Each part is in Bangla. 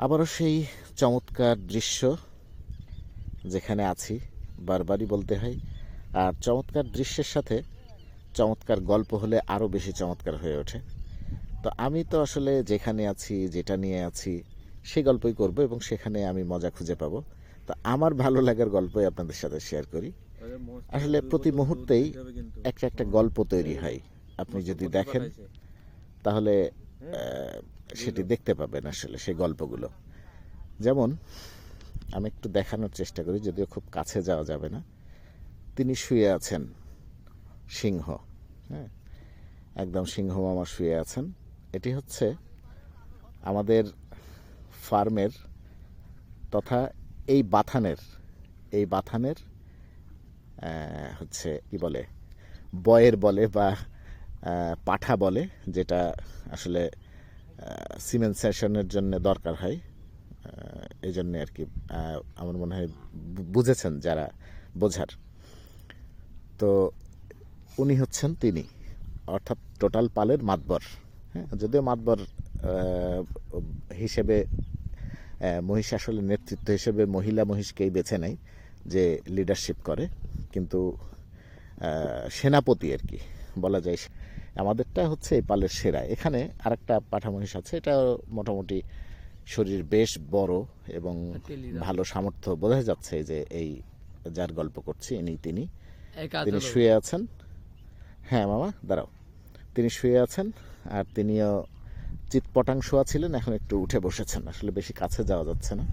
আবারও সেই চমৎকার দৃশ্য যেখানে আছি, বারবারই বলতে হয়। আর চমৎকার দৃশ্যের সাথে চমৎকার গল্প হলে আরও বেশি চমৎকার হয়ে ওঠে। তো আমি তো আসলে যেখানে আছি, যেটা নিয়ে আছি সেই গল্পই করব এবং সেখানে আমি মজা খুঁজে পাবো। তো আমার ভালো লাগার গল্পই আপনাদের সাথে শেয়ার করি। আসলে প্রতি মুহূর্তেই একটা একটা গল্প তৈরি হয়। আপনি যদি দেখেন, তাহলে সেটি দেখতে পাবেন আসলে সেই গল্পগুলো। যেমন, আমি একটু দেখানোর চেষ্টা করি, যদিও খুব কাছে যাওয়া যাবে না। তিনি শুয়ে আছেন, সিংহ হ্যাঁ? একদম সিংহ মামা শুয়ে আছেন। এটি হচ্ছে আমাদের ফার্মের তথা এই বাথানের এই বাথানের হচ্ছে কি বলে, বয়ের বলে বা পাঠা বলে, যেটা আসলে সিমেন্ট সেশনের জন্য দরকার হয়। এই জন্যে আর কি আমার মনে হয় বুঝেছেন যারা বোঝার। তো উনি হচ্ছেন তিনি, অর্থাৎ টোটাল পালের মাতবর। হ্যাঁ যদিও মাতবর হিসেবে মহিষ আসলে নেতৃত্ব হিসেবে মহিলা মহিষকেই বেছে নেয় যে লিডারশিপ করে। কিন্তু সেনাপতি আর কি, বলা যায় আমাদেরটা হচ্ছে এই পালের সেরা। এখানে আরেকটা পাঠা মহিষ আছে এটা মোটামুটি শরীর বেশ বড় এবং ভালো সামর্থ্য। বোঝা যাচ্ছে যে এই যার গল্প করছি ইনি তিনি। তিনি শুয়ে আছেন। হ্যাঁ মামা দাঁড়াও। তিনি শুয়ে আছেন আর তিনিও চিৎপটাং শোয়া ছিলেন এখন একটু উঠে বসেছেন। আসলে বেশি কাছে যাওয়া যাচ্ছে না।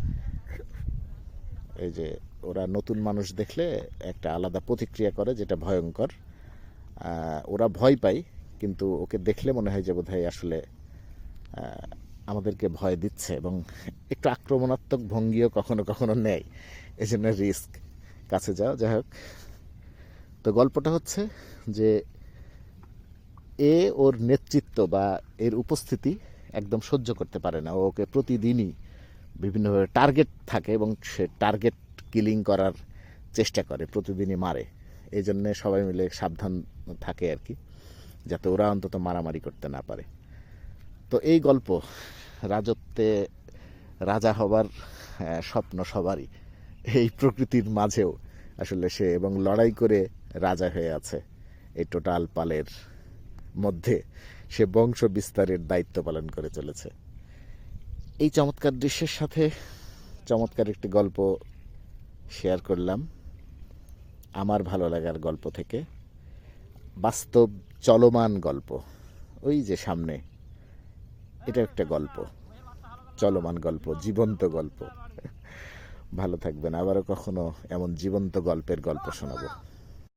এই যে ওরা নতুন মানুষ দেখলে একটা আলাদা প্রতিক্রিয়া করে যেটা ভয়ঙ্কর। ওরা ভয় পায় কিন্তু ওকে দেখলে মনে হয় যে বোধহয় আসলে আমাদেরকে ভয় দিচ্ছে এবং একটু আক্রমণাত্মক ভঙ্গিও কখনো কখনো নেয়। এই জন্য রিস্ক। কাছে যাও, যাই হোক। তো গল্পটা হচ্ছে যে এ ওর নেতৃত্ব বা এর উপস্থিতি একদম সহ্য করতে পারে না। ওকে প্রতিদিনই বিভিন্নভাবে টার্গেট থাকে এবং সে টার্গেট কিলিং করার চেষ্টা করে, প্রতিদিনই মারে। এই জন্যে সবাই মিলে সাবধান থাকে আর কি। যাতে ওরা অন্তত মারামারি করতে না পারে। তো এই গল্প রাজত্বে রাজা হবার স্বপ্ন সবারই। এই প্রকৃতির মাঝেও আসলে সে এবং লড়াই করে রাজা হয়ে আছে এই টোটাল পালের মধ্যে। সে বংশ বিস্তারের দায়িত্ব পালন করে চলেছে। এই চমৎকার দৃশ্যের সাথে চমৎকার একটি গল্প শেয়ার করলাম। আমার ভালো লাগার গল্প থেকে। বাস্তব চলমান গল্প। ওই যে সামনে, এটা একটা গল্প। চলমান গল্প, জীবন্ত গল্প। ভালো থাকবেন, আবারও কখনো এমন জীবন্ত গল্পের গল্প শোনাবো।